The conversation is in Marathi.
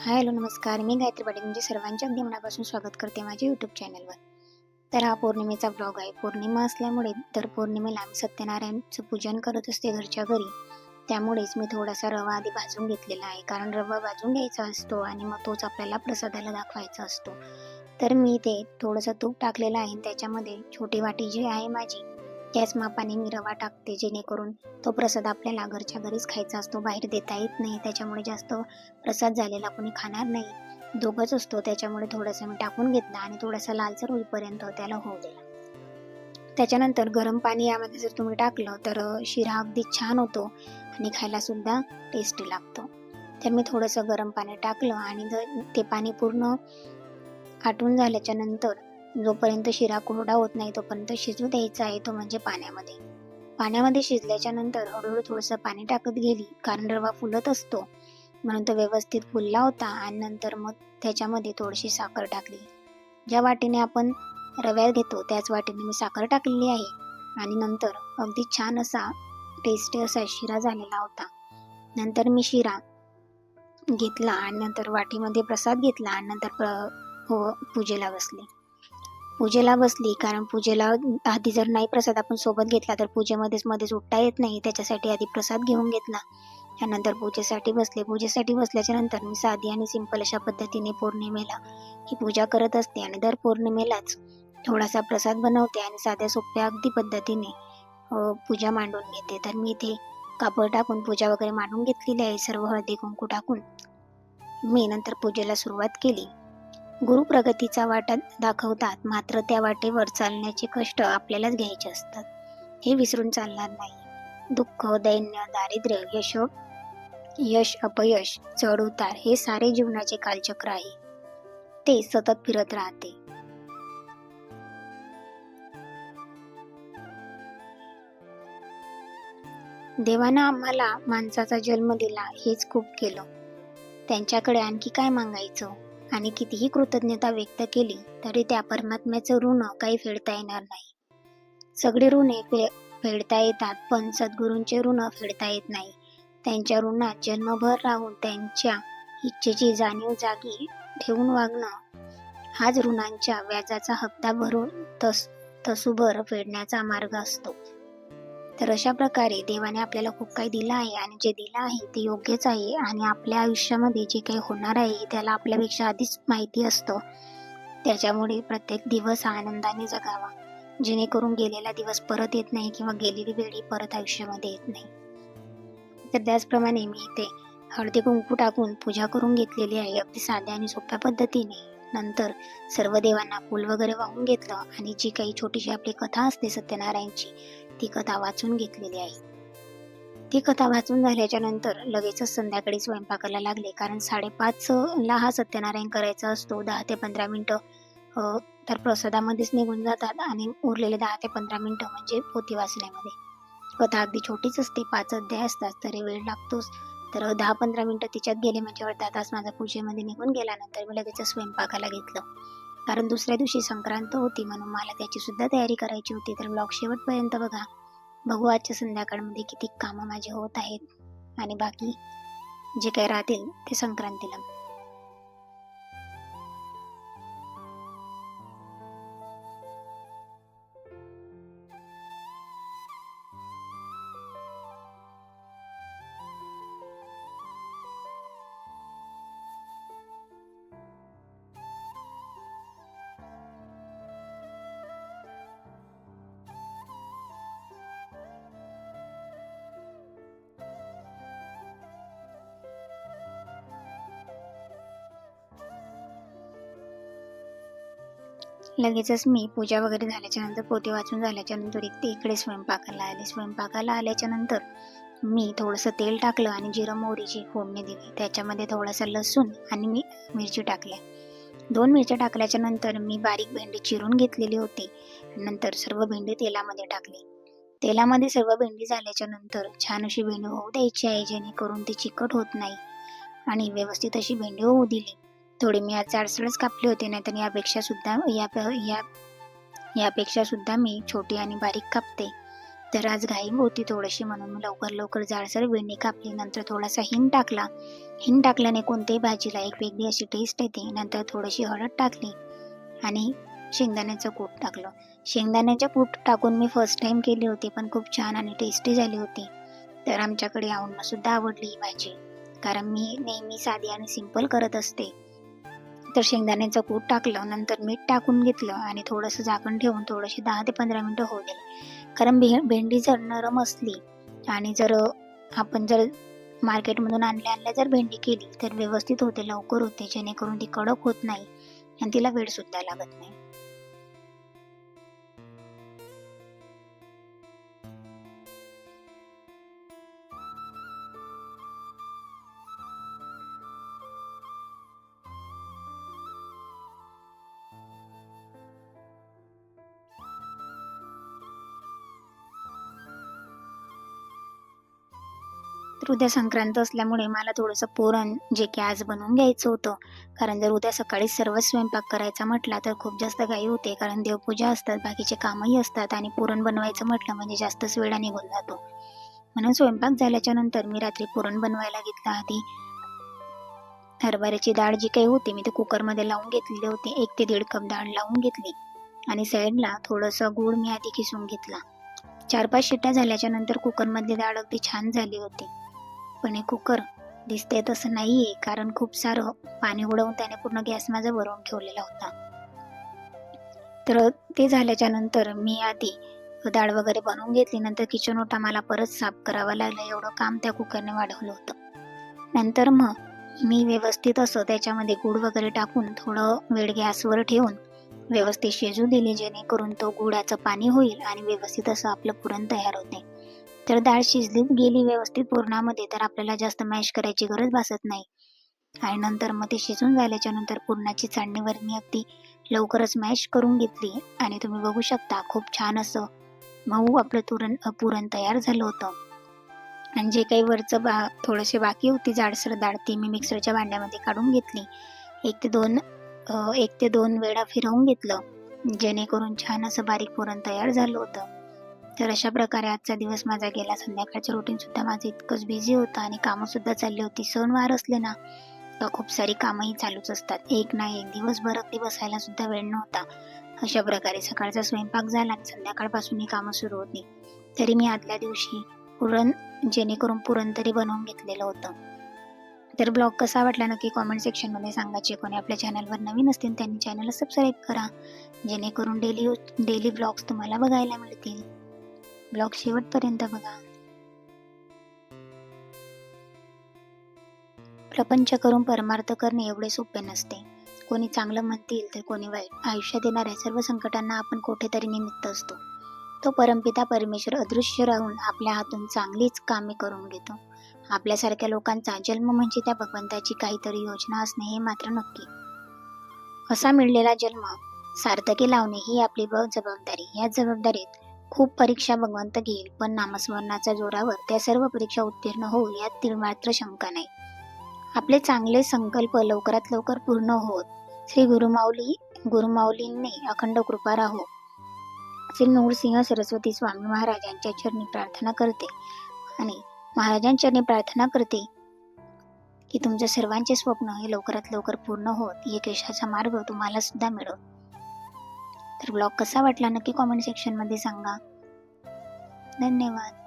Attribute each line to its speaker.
Speaker 1: हाय हॅलो नमस्कार. मी गायत्री पाटील म्हणजे सर्वांच्या अगदी मनापासून स्वागत करते माझ्या यूट्यूब चॅनलवर तर हा पौर्णिमेचा ब्लॉग आहे. पौर्णिमा असल्यामुळे तर पौर्णिमेला आम्ही सत्यनारायणचं पूजन करत असते घरच्या घरी. त्यामुळेच मी थोडासा रवा आधी भाजून घेतलेला आहे. कारण रवा भाजून घ्यायचा असतो आणि मग तोच आपल्याला प्रसादाला दाखवायचा असतो. तर मी ते थोडंसं तूप टाकलेलं आहे त्याच्यामध्ये छोटी वाटी जी आहे माझी त्याच मापाने मी रवा टाकते जेणेकरून तो प्रसाद आपल्याला घरच्या घरीच खायचा असतो बाहेर देता येत नाही. त्याच्यामुळे जास्त प्रसाद झालेला कोणी खाणार नाही. दोघंच असतो त्याच्यामुळे थोडंसं मी टाकून घेतला आणि थोडासा लालसर होईपर्यंत त्याला होऊ दिला. त्याच्यानंतर गरम पाणी यामध्ये जर तुम्ही टाकलं तर शिरा अगदी छान होतो आणि खायला सुद्धा टेस्टी लागतो. तर मी थोडंसं गरम पाणी टाकलं आणि जर ते पाणी पूर्ण आटून झाल्याच्यानंतर जोपर्यंत शिरा कोरडा होत नाही तोपर्यंत शिजू द्यायचा आहे तो म्हणजे पाण्यामध्ये. पाण्यामध्ये शिजल्याच्या नंतर हळूहळू थोडंसं पाणी टाकत गेली कारण रवा फुलत असतो. म्हणून तो व्यवस्थित फुलला होता आणि नंतर मग त्याच्यामध्ये थोडीशी साखर टाकली. ज्या वाटीने आपण रव्यात घेतो त्याच वाटीने मी साखर टाकलेली आहे. आणि नंतर अगदी छान असा टेस्टी असा शिरा झालेला होता. नंतर मी शिरा घेतला आणि नंतर वाटीमध्ये प्रसाद घेतला आणि नंतर प्र हो पूजेला बसले. पूजेला बसली. कारण पूजेला आधी जर नाही प्रसाद आपण सोबत घेतला तर पूजेमध्येच मध्येच उठता येत नाही. त्याच्यासाठी आधी प्रसाद घेऊन घेतला. त्यानंतर पूजेसाठी बसले. पूजेसाठी बसल्याच्या नंतर मी साधी आणि सिंपल अशा पद्धतीने पौर्णिमेला ही पूजा करत असते आणि दर पौर्णिमेलाच थोडासा प्रसाद बनवते आणि साध्या सोप्या अगदी पद्धतीने पूजा मांडून घेते. तर मी इथे कापड टाकून पूजा वगैरे मांडून घेतलेली आहे. सर्व हळदी कुंकू टाकून मी नंतर पूजेला सुरुवात केली. गुरु प्रगतीचा वाटा दाखवतात. मात्र त्या वाटेवर चालण्याचे कष्ट आपल्यालाच घ्यायचे असतात. हे विसरून चालणार नाही. दुःख दैन्य दारिद्र्य यश यश अपयश चढ उतार हे सारे जीवनाचे कालचक्र आहे. ते सतत फिरत राहते. देवानं आम्हाला माणसाचा जन्म दिला हेच खूप केलं. त्यांच्याकडे आणखी काय मागायचं? आणि कितीही कृतज्ञता व्यक्त केली तरी त्या परमात्म्याचं ऋण काही फेडता येणार नाही. सगळे ऋणे फे फेडता येतात पण सद्गुरूंचे ऋण फेडता येत नाही. त्यांच्या ऋणात जन्मभर राहून त्यांच्या इच्छेची जाणीव जागी ठेवून वागणं हाच ऋणांच्या व्याजाचा हप्ता भरून तस तसूभर फेडण्याचा मार्ग असतो. तर अशा प्रकारे देवाने आपल्याला खूप काही दिलं आहे आणि जे दिलं आहे ते योग्यच आहे आणि आपल्या आयुष्यामध्ये जे काही होणार आहे त्याला आपल्यापेक्षा आधीच माहिती असतं. त्याच्यामुळे प्रत्येक दिवस आनंदाने जगावा. जेणेकरून गेलेला दिवस परत येत नाही किंवा गेलेली वेळी परत आयुष्यामध्ये येत नाही. तर त्याचप्रमाणे मी इथे हळदी कुंकू टाकून पूजा करून घेतलेली आहे. अगदी साध्या आणि सोप्या पद्धतीने. नंतर सर्व देवांना फूल वगैरे वाहून घेतलं आणि जी काही छोटीशी आपली कथा असते सत्यनारायणची ती कथा वाचून घेतलेली आहे. ती कथा वाचून झाल्याच्यानंतर लगेचच संध्याकाळी स्वयंपाकाला लागले. कारण साडेपाच ला हा सत्यनारायण करायचा असतो. दहा ते पंधरा मिनटं तर प्रसादामध्येच निघून जातात आणि उरलेले दहा ते पंधरा मिनटं म्हणजे पोती वाचण्यामध्ये. कथा अगदी छोटीच असते. पाच अध्याय असतात. तरी वेळ लागतोच. तर दहा पंधरा मिनटं तिच्यात गेले. म्हणजे अर्धा तास माझा पूजेमध्ये निघून गेल्यानंतर मी लगेच स्वयंपाकाला घेतलं. कारण दुसऱ्या दिवशी संक्रांत होती म्हणून मला त्याची सुद्धा तयारी करायची होती. तर ब्लॉग शेवटपर्यंत बघा. बघू आजच्या संध्याकाळमध्ये किती कामं माझे होत आहेत आणि बाकी जे काही राहतील ते संक्रांतीला. लगेचच मी पूजा वगैरे झाल्याच्यानंतर पोती पोते वाचून झाल्याच्यानंतर एक इथे इकडे स्वयंपाकाला आले. स्वयंपाकाला आल्याच्यानंतर मी थोडंसं तेल टाकलं आणि जिरं मोहरीची फोडणी दिली. त्याच्यामध्ये थोडासा लसूण आणि मी मिरची टाकल्या. दोन मिरच्या टाकल्याच्या नंतर मी बारीक भेंडी चिरून घेतलेली होती. नंतर सर्व भेंडी तेलामध्ये टाकली. तेलामध्ये सर्व भेंडी झाल्याच्यानंतर छान अशी भेंडी होऊ द्यायची आहे जेणेकरून ती चिकट होत नाही आणि व्यवस्थित अशी भेंडी होऊ दिली. थोडी मी आज जाडसरच कापली होती नाहीतर यापेक्षा सुद्धा या या यापेक्षा सुद्धा मी छोटी आणि बारीक कापते. तर आज घाई होती थोडीशी म्हणून मी लवकर लवकर जाडसर वेणी कापली. नंतर थोडासा हिंग टाकला. हिंग टाकल्याने कोणत्याही भाजीला एक वेगळी अशी टेस्ट येते. नंतर थोडीशी हळद टाकली आणि शेंगदाण्याचं कूट टाकलं. शेंगदाण्याचं कूट टाकून मी फर्स्ट टाईम केली होती पण खूप छान आणि टेस्टी झाली होती. तर आमच्याकडे आऊंना सुद्धा आवडली ही भाजी. कारण मी नेहमी साधी आणि सिंपल करत असते. तर शेंगदाण्याचं कूट टाकलं नंतर मीठ टाकून घेतलं आणि थोडंसं झाकण ठेवून थोडंशी दहा ते पंधरा मिनटं होऊ दिले. कारण भे भेंडी जर नरम असली आणि जर आपण जर मार्केटमधून आणल्या आणल्या जर भेंडी केली तर व्यवस्थित होते लवकर होते जेणेकरून ती कडक होत नाही आणि तिला वेळ सुद्धा लागत नाही. तर उद्या संक्रांत असल्यामुळे मला थोडंसं पुरण जे की आज बनवून घ्यायचं होतं. कारण जर उद्या सकाळी सर्वच स्वयंपाक करायचा म्हटला तर खूप जास्त घाई होते. कारण देवपूजा असतात बाकीचे कामही असतात आणि पुरण बनवायचं म्हटलं म्हणजे जास्तच वेळा निघून जातो. म्हणून स्वयंपाक झाल्याच्यानंतर मी रात्री पुरण बनवायला घेतला आधी. हरभऱ्याची डाळ जी काही होती मी ते कुकरमध्ये लावून घेतलेली होती. एक ते दीड कप डाळ लावून घेतली. आणि साईडला थोडंसं गूळ मी आधी किसून घेतला. चार पाच शिट्ट्या झाल्याच्यानंतर कुकरमधली डाळ अगदी छान झाली होती. पण हे कुकर. दिसते तसं नाही आहे कारण खूप सारं पाणी उडवून त्याने पूर्ण गॅस माझा भरून ठेवलेला होता. तर ते झाल्याच्यानंतर मी आधी डाळ वगैरे बनवून घेतली नंतर किचन ओटा मला परत साफ करावा लागला एवढं काम त्या कुकरने वाढवलं होतं. नंतर मग मी व्यवस्थित असं त्याच्यामध्ये गूळ वगैरे टाकून थोडं वेळ गॅसवर ठेवून व्यवस्थित शिजू दिले जेणेकरून तो गुळाचं पाणी होईल आणि व्यवस्थित असं आपलं पुरण तयार होते. तर डाळ शिजली गेली व्यवस्थित पुरणामध्ये तर आपल्याला जास्त मॅश करायची गरज भासत नाही. आणि नंतर मग ते शिजून झाल्याच्यानंतर पुरणाची चाळणीवर मी अगदी लवकरच मॅश करून घेतली. आणि तुम्ही बघू शकता खूप छान असं मऊ आपलं तुरण पुरण तयार झालं होतं. आणि जे काही वरचं बा थोडेसे बाकी होती जाडसर डाळ ती मी मिक्सरच्या भांड्यामध्ये काढून घेतली. एक ते दोन एक ते दोन वेळा फिरवून घेतलं. जेणेकरून छान असं बारीक पुरण तयार झालं होतं. तर अशा प्रकारे आजचा दिवस माझा गेला. संध्याकाळचं रुटीन सुद्धा माझं इतकंच बिझी होतं आणि कामं सुद्धा चालली होती. सणवार असले ना तर खूप सारी कामंही चालूच असतात. एक ना एक दिवसभर अगदी बसायला सुद्धा वेळ नव्हता. अशा प्रकारे सकाळचा स्वयंपाक झाला आणि संध्याकाळपासून ही कामं सुरू होती तरी मी आदल्या दिवशी पुरण जेणेकरून पुरण तरी बनवून घेतलेलं होतं. तर ब्लॉग कसा वाटला नक्की कॉमेंट सेक्शनमध्ये सांगा. जे कोणी आपल्या चॅनलवर नवीन असतील त्यांनी चॅनलला सबस्क्राईब करा. जेणेकरून डेली डेली ब्लॉग्स तुम्हाला बघायला मिळतील. ब्लॉग शेवटपर्यंत बघा. प्रपंच करून परमार्थ करणे एवढे सोपे नसते. कोणी चांगलं म्हणतील तर कोणी वाईट. आयुष्यात येणाऱ्या सर्व संकटांना आपण कुठेतरी निमित्त असतो. तो परमपिता परमेश्वर अदृश्य राहून आपल्या हातून चांगलीच कामे करून घेतो. आपल्यासारख्या लोकांचा जन्म म्हणजे त्या भगवंताची काहीतरी योजना असणे हे मात्र नक्की. असा मिळलेला जन्म सार्थकी लावणे ही आपली जबाबदारी या जबाबदारीत खूप परीक्षा भगवंत घेईल पण नामस्मरणाच्या जोरावर त्या सर्व परीक्षा उत्तीर्ण होऊ यात तिळमात्र शंका नाही. आपले चांगले संकल्प लवकरात लवकर पूर्ण होत. श्री गुरुमाऊली गुरुमाऊलींनी अखंड कृपा राहो. श्री नूरसिंह सरस्वती स्वामी महाराजांच्या चरणी प्रार्थना करते आणि महाराजांचरणी प्रार्थना करते की तुमच्या सर्वांचे स्वप्न हे लवकरात लवकर पूर्ण होत. एक यशाचा मार्ग तुम्हाला सुद्धा मिळो. तर ब्लॉग कसा वाटला नक्की कॉमेंट सेक्शनमध्ये सांगा. धन्यवाद.